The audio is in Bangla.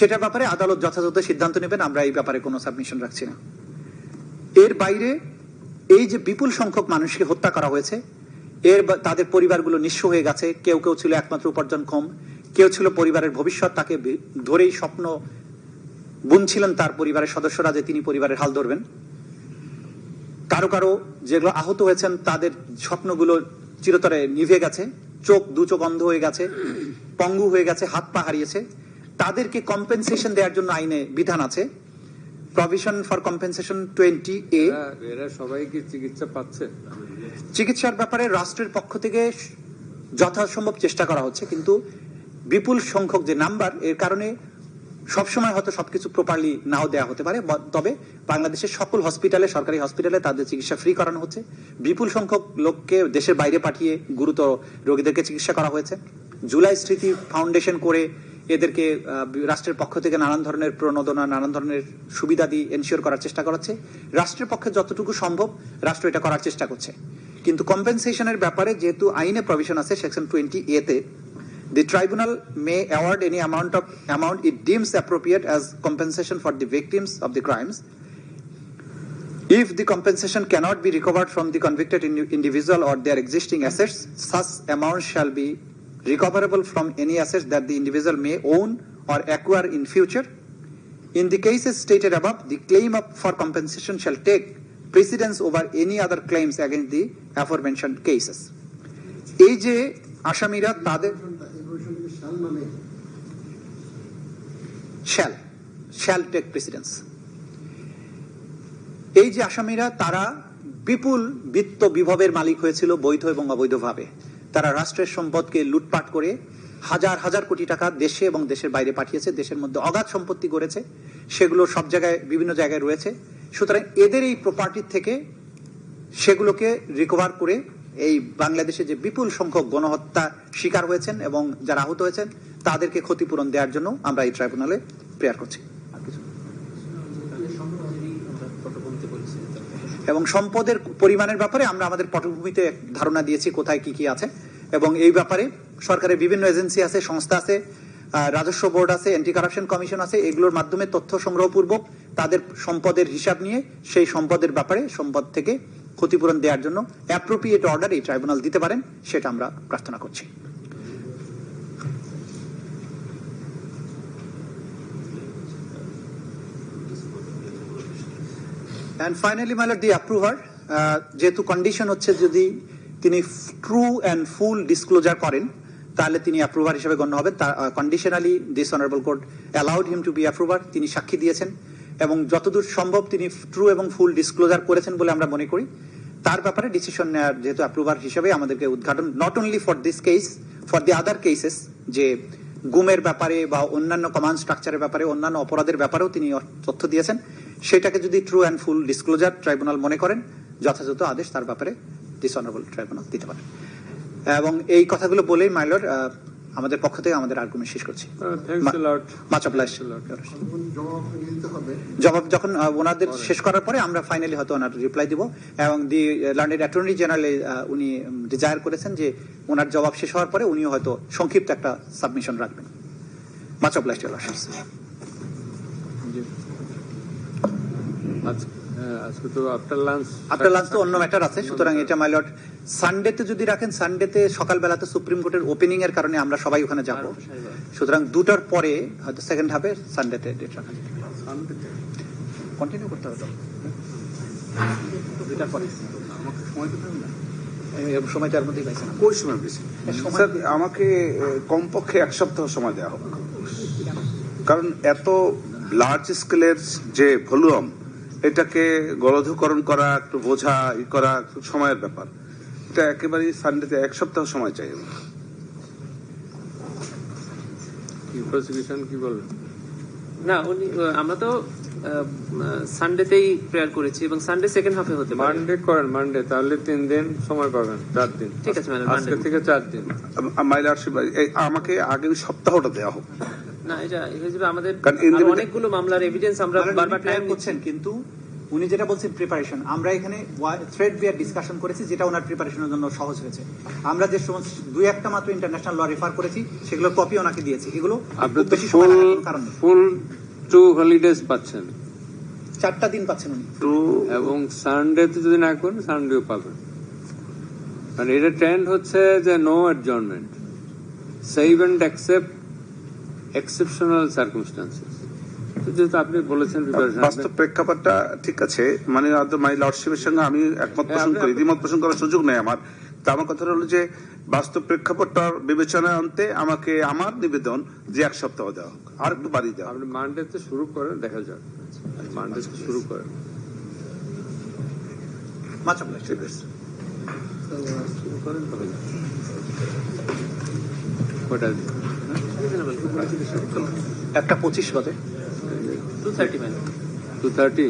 সেটার ব্যাপারে আদালত যথাযথ সিদ্ধান্ত নেবেন, আমরা এই ব্যাপারে কোনো সাবমিশন রাখছি না। এর বাইরে, এই যে বিপুল সংখ্যক মানুষকে হত্যা করা হয়েছে, এর তাদের পরিবারগুলো নিঃস্ব হয়ে গেছে, কেউ কেউ ছিল একমাত্র উপার্জনক্ষম কেউ ছিল পরিবারের ভবিষ্যৎ, তাকে ধরেই স্বপ্ন বুনছিলেন তার পরিবারের সদস্যরা যে তিনি পরিবারের হাল ধরবেন। কারও কারও যেগুলো আহত হয়েছেন, তাদের স্বপ্নগুলো চিরতরে নিভে গেছে, চোখ দু চোখ অন্ধ হয়ে গেছে, পঙ্গু হয়ে গেছে, হাত পা হারিয়েছে। তাদেরকে কম্পেনসেশন দেওয়ার জন্য আইনে বিধান আছে। Provision for compensation twenty A এরা- এরা সবাই কি চিকিৎসা পাচ্ছে। চিকিৎসার ব্যাপারে রাষ্ট্রের পক্ষ থেকে যথাসম্ভব চেষ্টা করা হচ্ছে কিন্তু বিপুল সংখ্যক যে নাম্বার এর কারণে সবসময় হয়তো সবকিছু প্রপারলি নাও দেওয়া হতে পারে তবে বাংলাদেশের সকল হসপিটালে সরকারি হসপিটালে তাদের চিকিৎসা ফ্রি করানো হচ্ছে। বিপুল সংখ্যক লোককে দেশের বাইরে পাঠিয়ে গুরুতর রোগীদেরকে চিকিৎসা করা হয়েছে। জুলাই স্মৃতি ফাউন্ডেশন করে এদেরকে রাষ্ট্রের পক্ষ থেকে নানান ধরনের প্রণোদনা, নানান ধরনের সুবিধা দিয়ে এনশিওর করার চেষ্টা করাচ্ছে। রাষ্ট্রের পক্ষে যতটুকু সম্ভব রাষ্ট্র এটা করার চেষ্টা করছে। কিন্তু কম্পেনসেশনের ব্যাপারে যেহেতু আইনে প্রভিশন আছে সেকশন টোয়েন্টি এ তে the tribunal may award any amount of amount it deems appropriate as compensation for the victims of the crimes if the compensation cannot be recovered from the convicted individual or their existing assets such amount shall be recoverable from any assets that the individual may own or acquire in future. In the cases stated above, the claim for compensation shall take precedence over any other claims against the aforementioned cases. এই যে আসামিরা তাদের শ্যাল শ্যাল টেক এই যে আসামিরা তারা বিপুল বিত্ত বিভবের মালিক হয়েছিল বৈধ এবং অবৈধভাবে তারা রাষ্ট্রের সম্পদকে লুটপাট করে হাজার হাজার কোটি টাকা দেশে এবং দেশের বাইরে পাঠিয়েছে, দেশের মধ্যে অগাধ সম্পত্তি গড়েছে, সেগুলো সব জায়গায়, বিভিন্ন জায়গায় রয়েছে। সুতরাং এদের এই প্রপার্টির থেকে সেগুলোকে রিকভার করে এই বাংলাদেশে যে বিপুল সংখ্যক গণহত্যা শিকার হয়েছেন এবং যারা আহত হয়েছেন, তাদেরকে ক্ষতিপূরণ দেওয়ার জন্য আমরা এই ট্রাইব্যুনালে প্রেয়ার করছি আর কিছু না। এবং সম্পদের পরিমাণের ব্যাপারে আমরা আমাদের পটভূমিতে ধারণা দিয়েছি কোথায় কি কি আছে। এবং এই ব্যাপারে সরকারের বিভিন্ন এজেন্সি আছে, সংস্থা আছে রাজস্ব বোর্ড আছে অ্যান্টি কারাপশন কমিশন আছে, এগুলোর মাধ্যমে তথ্য সংগ্রহপূর্বক তাদের সম্পদের হিসাব নিয়ে সেই সম্পদের ব্যাপারে সম্পদ থেকে ক্ষতিপূরণ দেওয়ার জন্য অ্যাপ্রোপ্রিয়েট অর্ডার এই ট্রাইব্যুনাল দিতে পারেন, সেটা আমরা প্রার্থনা করছি। And finally my lord the approver যেহেতু কন্ডিশন হচ্ছে যদি তিনি ট্রু অ্যান্ড ফুল ডিসক্লোজার করেন, তাহলে তিনি অ্যাপ্রুভার হিসেবে গণ্য হবেন। তার conditionally this honourable court allowed him to be approver তিনি সাক্ষী দিয়েছেন। এবং যতদূর সম্ভব তিনি ট্রু এবং ফুল ডিসক্লোজার করেছেন বলে আমরা মনে করি। তার ব্যাপারে ডিসিশন নেওয়ার যেহেতু অ্যাপ্রুভার হিসেবে আমাদেরকে উদ্ঘাটন not only for this case for the other cases যে গুমের ব্যাপারে বা অন্যান্য কমান্ড স্ট্রাকচারের ব্যাপারে, অন্যান্য অপরাধের ব্যাপারেও তিনি তথ্য দিয়েছেন। সেটাকে যদি true and full disclosure tribunal মনে করেন যথাযথ আদেশ তার ব্যাপারে দিস অনারেবল ট্রাইব্যুনাল দিতে পারেন এবং এই কথাগুলো বলেই মাইলর আমাদের পক্ষ থেকে আমাদের আর্গুমেন্ট শেষ করছি। Lot. জবাব যখন ওনাদের শেষ করার পরে আমরা ফাইনালি হয়তো ওনার রিপ্লাই দিব। এবং দি লন্ডন অ্যাটর্নি জেনারেল উনি ডিজায়ার করেছেন যে ওনার জবাব শেষ হওয়ার পরে উনিও হয়তো সংক্ষিপ্ত একটা সাবমিশন রাখবেন। মাচ অফ লাইস্ট আজকে তো আফটার লাঞ্চ লাঞ্চ তো অন্য ম্যাটার আছে। সুতরাং এটা মাইলট সানডেতে যদি রাখেন সানডেতে সকালবেলাতে সুপ্রিম কোর্টের ওপেনিং এর কারণে আমরা সবাই ওখানে যাব। সুতরাং দুটার পরে হয়তো সেকেন্ড হাফে সানডেতে ডেট রাখা কন্টিনিউ করতে হবে তো? দুটার পরে। এই সময়টার মধ্যেই পাইছে কোন সময় বেশি? স্যার আমাকে কমপক্ষে এক সপ্তাহ সময় দেওয়া হবে কারণ এত লার্জ স্কেলের যে ভলিউম এটাকে গলধকরণ করা একটু বোঝা ই করা একটু সময়ের ব্যাপার। এটা একেবারেই সানডেতে এক সপ্তাহ সময় চাই। প্রসিকিউশন কি বলবেন না উনি আমরা তো সানডেতেই প্রেয়ার করেছি এবং সানডে সেকেন্ড হাফে হতে পারে। মানডে করেন মানডে তাহলে তিন দিন সময় পাবেন চার দিন। ঠিক আছে, ম্যাডাম, আজকে থেকে চার দিন। আম- মাইল আরশিপ ভাই, এই আমাকে আগের সপ্তাহটা দেওয়া হোক। না এটা আমাদের অনেকগুলো মামলার এভিডেন্স আমরা বারবার টাইম করছেন কিন্তু উনি যেটা বলছেন প্রিপারেশন আমরা এখানে থ্রেড বিয়ার ডিসকাশন করেছি যেটা ওনার প্রিপারেশনের জন্য সহজ হয়েছে। আমরা যে সমস্ত দুই একটা মাত্র ইন্টারন্যাশনাল ল রেফার করেছি সেগুলোর কপি ওনাকে দিয়েছি। এগুলো তো বেশি সময় লাগার কারণ ফুল টু হলিডেজ পাচ্ছেন। চারটা দিন পাচ্ছেন উনি। টু এবং সানডেতে যদি না করেন সানডেও পাবেন। মানে এটা ট্রেন্ড হচ্ছে যে no adjournment save and accept exceptional circumstances যেহেতু আপনি বলেছেন বাস্তব প্রেক্ষাপটটা ঠিক আছে। মানে মাই লর্ডশিপের সঙ্গে আমি একমত হ্যাঁ, পোষণ করি দ্বিমত পোষণ করার সুযোগ নেই আমার। তা আমার কথা হলো যে বাস্তব প্রেক্ষাপটটা বিবেচনায় আনতে আমাকে আমার নিবেদন যে এক সপ্তাহ দেওয়া হোক আর একটু বাড়িয়ে দেওয়া আপনি মানডেতে শুরু করেন দেখা যাক। মানডেতে শুরু করেন। মাছ ঠিক আছে। শুরু করেন একটা পঁচিশ বাজে টু থার্টি